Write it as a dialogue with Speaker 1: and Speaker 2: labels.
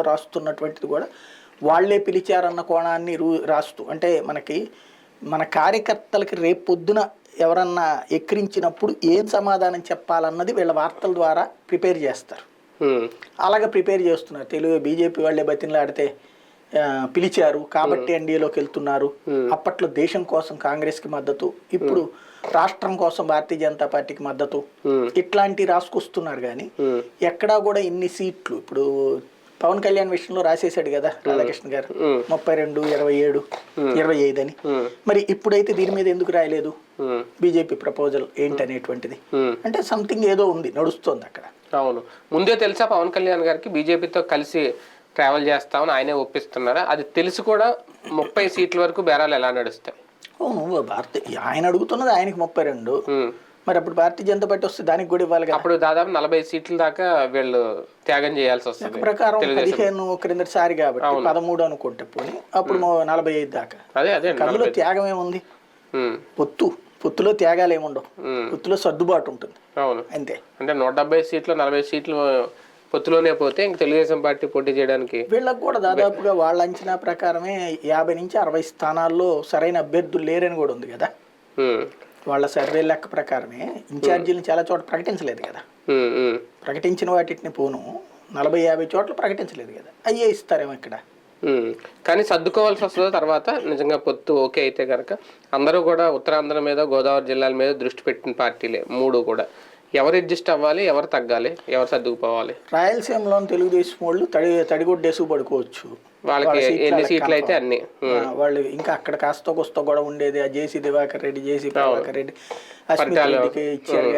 Speaker 1: రాస్తున్నటువంటిది కూడా వాళ్ళే పిలిచారన్న కోణాన్ని రూ రాస్తూ. అంటే మనకి మన కార్యకర్తలకి రేపు పొద్దున ఎవరన్నా ఎక్కిరించినప్పుడు ఏం సమాధానం చెప్పాలన్నది వీళ్ళ వార్తల ద్వారా ప్రిపేర్ చేస్తారు. అలాగే ప్రిపేర్ చేస్తున్నారు. తెలుగు బీజేపీ వాళ్ళే బతినలాడితే పిలిచారు. కాబట్టి ఎన్డీఏలోకి వెళ్తున్నారు. అప్పట్లో దేశం కోసం కాంగ్రెస్కి మద్దతు ఇప్పుడు రాష్ట్రం కోసం భారతీయ జనతా పార్టీకి మద్దతు ఇట్లాంటి రాసుకొస్తున్నారు కానీ ఎక్కడా కూడా ఇన్ని సీట్లు ఇప్పుడు పవన్ కళ్యాణ్ విషయంలో రాసేసాడు కదా రాధాకృష్ణ గారు. ముప్పై రెండు ఇరవై ఏడు ఇరవై ఐదు అని. మరి ఇప్పుడైతే దీని మీద ఎందుకు రాయలేదు? బీజేపీ ప్రపోజల్ ఏంటనేటువంటిది. అంటే సంథింగ్ ఏదో ఉంది నడుస్తోంది అక్కడ.
Speaker 2: అవును. ముందే తెలుసా పవన్ కళ్యాణ్ గారికి బీజేపీతో కలిసి ట్రావెల్ చేస్తామని ఆయనే ఒప్పిస్తున్నారా? అది తెలిసి కూడా ముప్పై సీట్ల వరకు బేరాలు ఎలా నడుస్తాయి?
Speaker 1: అవును భారత ఆయన అడుగుతున్నది ఆయనకి ముప్పై రెండు. మరి అప్పుడు భారతీయ జనతా పార్టీ వస్తే దానికి కూడా ఇవ్వాలి కదా.
Speaker 2: అప్పుడు దాదాపు నలభై సీట్ల దాకా వీళ్ళు త్యాగం చేయాల్సి వస్తుంది
Speaker 1: ప్రకారం పదిహేను క్రిందటిసారి కాబట్టి పదమూడు అనుకుంటే పోనీ అప్పుడు నలభై ఐదు దాకా.
Speaker 2: అదే అదే
Speaker 1: అందులో త్యాగం ఏముంది? పొత్తు. పొత్తులో త్యాగాలు ఏముండవు. పొత్తులో సర్దుబాటు ఉంటుంది.
Speaker 2: అవును.
Speaker 1: అంతే.
Speaker 2: అంటే నూట డెబ్బై సీట్లు నలభై సీట్లు పొత్తులోనే పోతే ఇంక తెలుగుదేశం పార్టీ పోటీ చేయడానికి
Speaker 1: వీళ్ళకి కూడా దాదాపుగా వాళ్ళ అంచనా ప్రకారమే యాభై నుంచి అరవై స్థానాల్లో సరైన అభ్యర్థులు లేరని కూడా ఉంది కదా. వాళ్ళ సర్వే లెక్క ప్రకారమే ఇన్ఛార్జీలను చాలా చోట్ల ప్రకటించలేదు కదా. ప్రకటించిన వాటిని పోను నలభై యాభై చోట్ల ప్రకటించలేదు కదా. అయ్యే ఇస్తారేమో ఇక్కడ.
Speaker 2: కానీ సర్దుకోవాల్సి వస్తుంది తర్వాత నిజంగా పొత్తు ఓకే అయితే కనుక అందరూ కూడా ఉత్తరాంధ్ర మీద గోదావరి జిల్లాల మీద దృష్టి పెట్టిన పార్టీలే మూడు కూడా. ఎవరు అడ్జస్ట్ అవ్వాలి ఎవరు తగ్గాలి ఎవరు సర్దుకుపోవాలి?
Speaker 1: రాయలసీమలోని తెలుగుదేశం వాళ్ళు తడి తడిగొడ్డేసు పడుకోవచ్చు.
Speaker 2: వాళ్ళకి ఎన్ని సీట్లు అయితే. అన్ని.
Speaker 1: వాళ్ళు ఇంకా అక్కడ కాస్త కొస్త కూడా ఉండేది. ఆ జేసీ దివాకర్ రెడ్డి జేసీ ప్రభాకర్ రెడ్డి అస్మిత్. రెడ్డికి ఇచ్చారు.